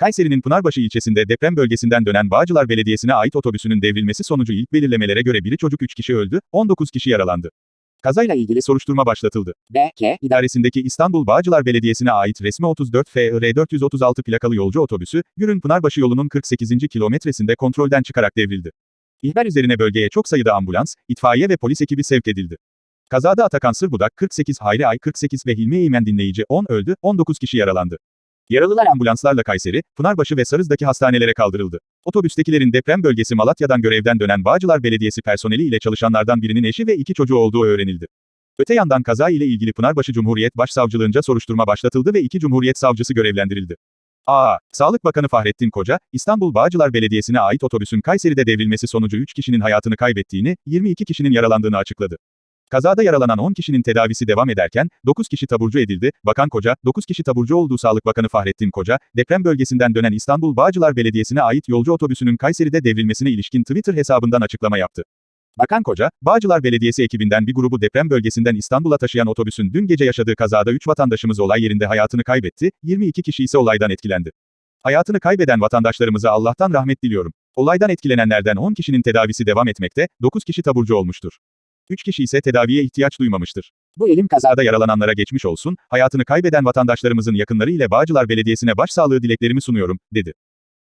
Kayseri'nin Pınarbaşı ilçesinde deprem bölgesinden dönen Bağcılar Belediyesi'ne ait otobüsünün devrilmesi sonucu ilk belirlemelere göre biri çocuk 3 kişi öldü, 19 kişi yaralandı. Kazayla ilgili soruşturma başlatıldı. B.K. İdaresindeki İstanbul Bağcılar Belediyesi'ne ait resmi 34 FIR 436 plakalı yolcu otobüsü, Gürün Pınarbaşı yolunun 48. kilometresinde kontrolden çıkarak devrildi. İhbar üzerine bölgeye çok sayıda ambulans, itfaiye ve polis ekibi sevk edildi. Kazada Atakan Sırbudak 48 Hayri Ay 48 ve Hilmi Eymen dinleyici 10 öldü, 19 kişi yaralandı. Yaralılar ambulanslarla Kayseri, Pınarbaşı ve Sarız'daki hastanelere kaldırıldı. Otobüstekilerin deprem bölgesi Malatya'dan görevden dönen Bağcılar Belediyesi personeli ile çalışanlardan birinin eşi ve iki çocuğu olduğu öğrenildi. Öte yandan kaza ile ilgili Pınarbaşı Cumhuriyet Başsavcılığınca soruşturma başlatıldı ve iki Cumhuriyet Savcısı görevlendirildi. A. Sağlık Bakanı Fahrettin Koca, İstanbul Bağcılar Belediyesi'ne ait otobüsün Kayseri'de devrilmesi sonucu 3 kişinin hayatını kaybettiğini, 22 kişinin yaralandığını açıkladı. Kazada yaralanan 10 kişinin tedavisi devam ederken, 9 kişi taburcu edildi. Bakan Koca, 9 kişi taburcu olduğu Sağlık Bakanı Fahrettin Koca, deprem bölgesinden dönen İstanbul Bağcılar Belediyesi'ne ait yolcu otobüsünün Kayseri'de devrilmesine ilişkin Twitter hesabından açıklama yaptı. Bakan Koca, Bağcılar Belediyesi ekibinden bir grubu deprem bölgesinden İstanbul'a taşıyan otobüsün dün gece yaşadığı kazada 3 vatandaşımız olay yerinde hayatını kaybetti, 22 kişi ise olaydan etkilendi. Hayatını kaybeden vatandaşlarımıza Allah'tan rahmet diliyorum. Olaydan etkilenenlerden 10 kişinin tedavisi devam etmekte, 9 kişi taburcu olmuştur. 3 kişi ise tedaviye ihtiyaç duymamıştır. Bu elim kazada yaralananlara geçmiş olsun, hayatını kaybeden vatandaşlarımızın yakınları ile Bağcılar Belediyesi'ne başsağlığı dileklerimi sunuyorum, dedi.